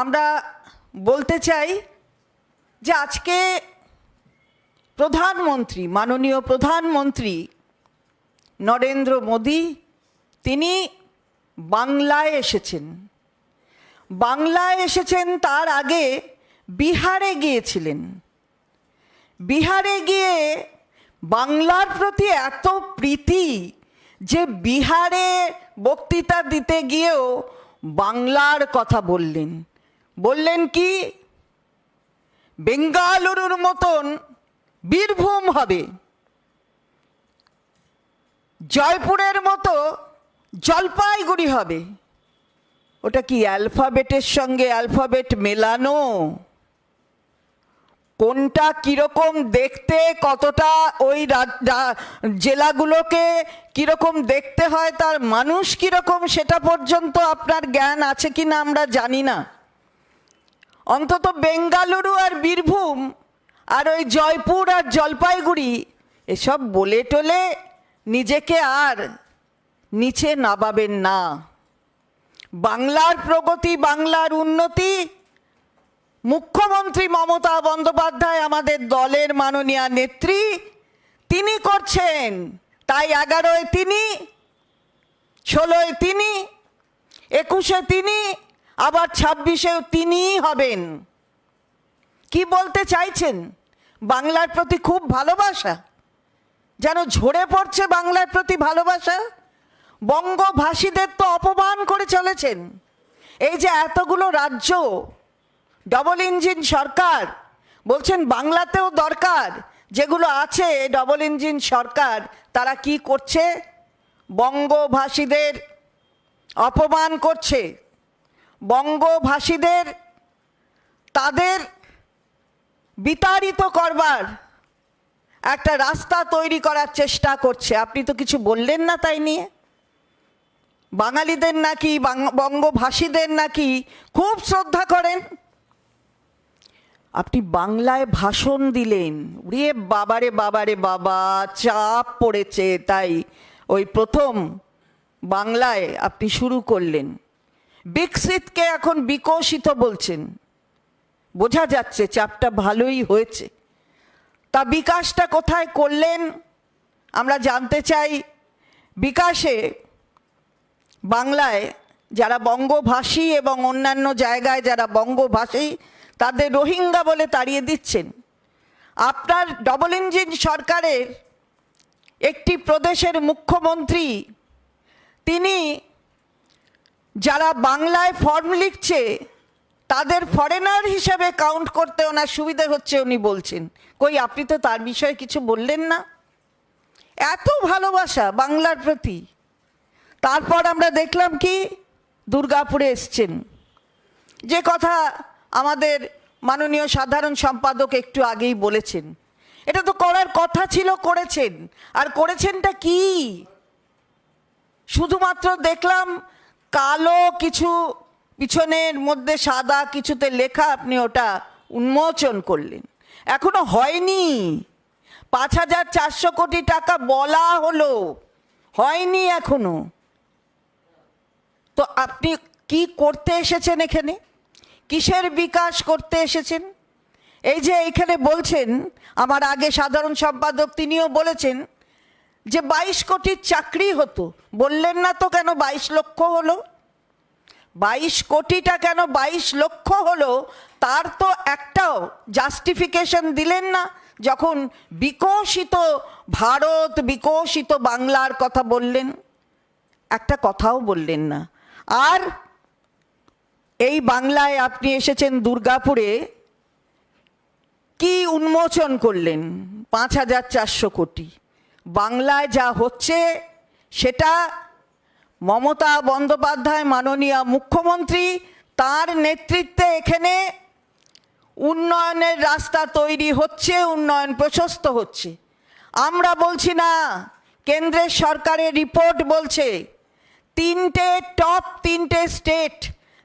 আমরা বলতে চাই যে আজকে প্রধানমন্ত্রী, মাননীয় প্রধানমন্ত্রী নরেন্দ্র মোদী, তিনি বাংলায় এসেছেন। বাংলায় এসেছেন তার আগে বিহারে গিয়েছিলেন। বিহারে গিয়ে বাংলার প্রতি এত প্রীতি যে বিহারে বক্তৃতা দিতে গিয়েও বাংলার কথা বললেন। বললেন কি? বেঙ্গালুরুর মতন বীরভূম হবে। জয়পুরের মতো জলপাইগুড়ি হবে। ওটা কি অ্যালফাবেটের সঙ্গে অ্যালফাবেট মেলানো? কোনটা কীরকম দেখতে, কতটা ওই জেলাগুলোকে কীরকম দেখতে হয়, তার মানুষ কীরকম, সেটা পর্যন্ত আপনার জ্ঞান আছে কি না আমরা জানি না। অন্তত বেঙ্গালুরু আর বীরভূম আর ওই জয়পুর আর জলপাইগুড়ি, এসব বলে টলে নিজেকে আর নিচে নামাবেন না। বাংলার প্রগতি, বাংলার উন্নতি, মুখ্যমন্ত্রী মমতা বন্দ্যোপাধ্যায় আমাদের দলের মাননীয় নেত্রী, তিনি করছেন। তাই এগারোয় তিনি, ষোলোয় তিনি, একুশে তিনি আবার ছাব্বিশেও তিনিই হবেন। কি বলতে চাইছেন? বাংলার প্রতি খুব ভালোবাসা। যেন ঝরে পড়ছে বাংলার প্রতি ভালোবাসা। বঙ্গভাষীদের তো অপমান করে চলেছেন। এই যে এতগুলো রাজ্য ডবল ইঞ্জিন সরকার, বলছেন বাংলাতেও দরকার। যেগুলো আছে ডবল ইঞ্জিন সরকার, তারা কি করছে? বঙ্গভাষীদের অপমান করছে। বঙ্গভাষীদের তাদের বিতাড়িত করবার একটা রাস্তা তৈরি করার চেষ্টা করছে। আপনি তো কিছু বললেন না তাই নিয়ে। বাঙালিদের নাকি বঙ্গভাষীদের নাকি খুব শ্রদ্ধা করেন। আপনি বাংলায় ভাষণ দিলেন। উড়িয়ে বাবারে বাবারে বাবা, চাপ পড়েছে। তাই ওই প্রথম বাংলায় আপনি শুরু করলেন। বিকশিতকে এখন বিকশিত বলছেন। বোঝা যাচ্ছে চাপটা ভালোই হয়েছে। তা বিকাশটা কোথায় করলেন? আমরা জানতে চাই বিকাশে বাংলায় যারা বঙ্গভাষী এবং অন্যান্য জায়গায় যারা বঙ্গভাষী, তাদের রোহিঙ্গা বলে তাড়িয়ে দিচ্ছেন। আপনার ডবল ইঞ্জিন সরকারের একটি প্রদেশের মুখ্যমন্ত্রী, তিনি যারা বাংলায় ফর্ম লিখছে, তাদের ফরেনার হিসেবে কাউন্ট করতে ওনার সুবিধে হচ্ছে উনি বলছেন। কই, আপনি তো তার বিষয়ে কিছু বললেন না। এত ভালোবাসা বাংলার প্রতি। তারপর আমরা দেখলাম কি, দুর্গাপুরে এসছেন। যে কথা আমাদের মাননীয় সাধারণ সম্পাদক একটু আগেই বলেছেন। এটা তো করার কথা ছিল, করেছেন। আর করেছেনটা কি? শুধুমাত্র দেখলাম কালো কিছু পিছনের মধ্যে সাদা কিছুতে লেখা আপনি ওটা উন্মোচন করলেন। এখনও হয়নি। পাঁচ হাজার চারশো কোটি টাকা বলা হলো। হয়নি এখনও। তো আপনি কি করতে এসেছেন এখানে? কিসের বিকাশ করতে এসেছেন? এই যে এইখানে বলছেন, আমার আগে সাধারণ সম্পাদক তিনিও বলেছেন যে বাইশ কোটির চাকরি হতো, বললেন না তো কেন বাইশ লক্ষ হলো? বাইশ কোটিটা কেন বাইশ লক্ষ হলো, তার তো একটাও জাস্টিফিকেশন দিলেন না। যখন বিকশিত ভারত, বিকশিত বাংলার কথা বললেন, একটা কথাও বললেন না। আর এই বাংলায় আপনি এসেছেন দুর্গাপুরে, কি উন্মোচন করলেন? পাঁচ হাজার চারশো কোটি। বাংলায় যা হচ্ছে, সেটা মমতা বন্দ্যোপাধ্যায় মাননীয় মুখ্যমন্ত্রী তার নেতৃত্বে এখানে উন্নয়নের রাস্তা তৈরি হচ্ছে, উন্নয়ন প্রশস্ত হচ্ছে। আমরা বলছি না, কেন্দ্রের সরকারের রিপোর্ট বলছে, তিনটে টপ তিনটে স্টেট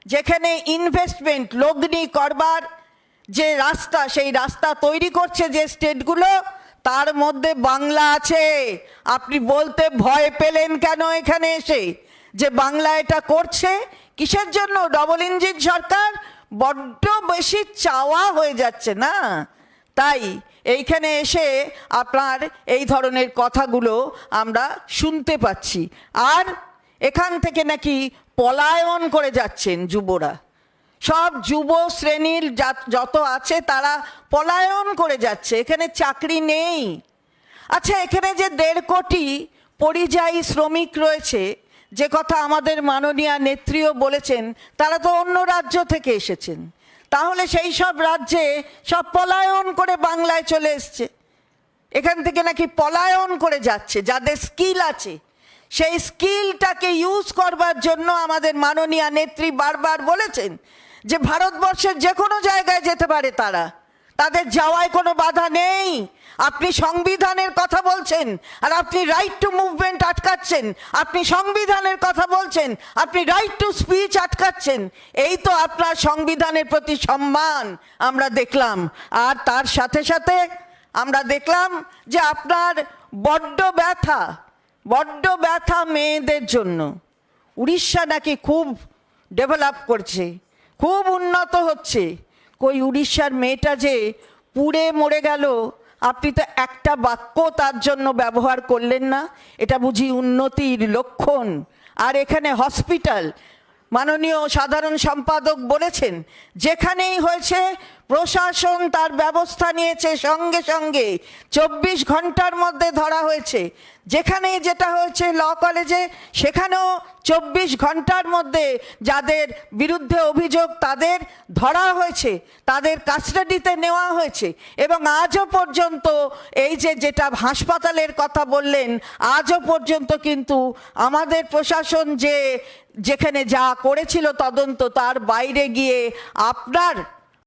যেখানে ইনভেস্টমেন্ট লগ্নি করবার যে রাস্তা, সেই রাস্তা তৈরি করছে যে স্টেটগুলো তার মধ্যে বাংলা আছে। আপনি বলতে ভয় পেলেন কেন এখানে এসে? যে বাংলা এটা করছে? কিসের জন্য? ডবল ইঞ্জিন সরকার বড্ড বেশি চাওয়া হয়ে যাচ্ছে না? তাই এইখানে এসে আপনার এই ধরনের কথাগুলো আমরা শুনতে পাচ্ছি। আর এখান থেকে নাকি পলায়ন করে যাচ্ছেন যুবরা। সব যুব শ্রেণির যত আছে তারা পলায়ন করে যাচ্ছে, এখানে চাকরি নেই। আচ্ছা এখানে যে দেড় কোটি পরিযায়ী শ্রমিক রয়েছে, যে কথা আমাদের মাননীয় নেত্রীও বলেছেন, তারা তো অন্য রাজ্য থেকে এসেছেন। তাহলে সেই সব রাজ্যে সব পলায়ন করে বাংলায় চলে এসছে। এখান থেকে নাকি পলায়ন করে যাচ্ছে, যাদের স্কিল আছে। সেই স্কিলটাকে ইউজ করবার জন্য আমাদের মাননীয় নেত্রী বারবার বলেছেন যে ভারতবর্ষের যে কোনো জায়গায় যেতে পারে তারা। তাদের যাওয়ায় কোনো বাধা নেই। আপনি সংবিধানের কথা বলছেন আর আপনি রাইট টু মুভমেন্ট আটকাচ্ছেন। আপনি সংবিধানের কথা বলছেন, আপনি রাইট টু স্পিচ আটকাচ্ছেন। এই তো আপনার সংবিধানের প্রতি সম্মান আমরা দেখলাম। আর তার সাথে সাথে আমরা দেখলাম যে আপনার বড্ড ব্যথা বড্ড ব্যথা মেয়েদের জন্য। উড়িষ্যা নাকি খুব ডেভেলপ করছে। খুব উন্নত হচ্ছে। কই উড়িষ্যার মেয়েটা যে পুড়ে মরে গেল, আপনি তো একটা বাক্য তার জন্য ব্যবহার করলেন না, এটা বুঝি উন্নতির লক্ষণ। আর এখানে হসপিটাল, মাননীয় সাধারণ সম্পাদক বলেছেন, যেখানেই হয়েছে প্রশাসন তার ব্যবস্থা নিয়েছে সঙ্গে সঙ্গে। চব্বিশ ঘণ্টার মধ্যে ধরা হয়েছে। যেখানেই যেটা হয়েছে ল কলেজে, সেখানেও চব্বিশ ঘণ্টার মধ্যে যাদের বিরুদ্ধে অভিযোগ তাদের ধরা হয়েছে, তাদের কাস্টাডিতে নেওয়া হয়েছে এবং আজও পর্যন্ত এই যে যেটা হাসপাতালের কথা বললেন, আজও পর্যন্ত কিন্তু আমাদের প্রশাসন যে যেখানে যা করেছিল তদন্ত তার বাইরে গিয়ে আপনার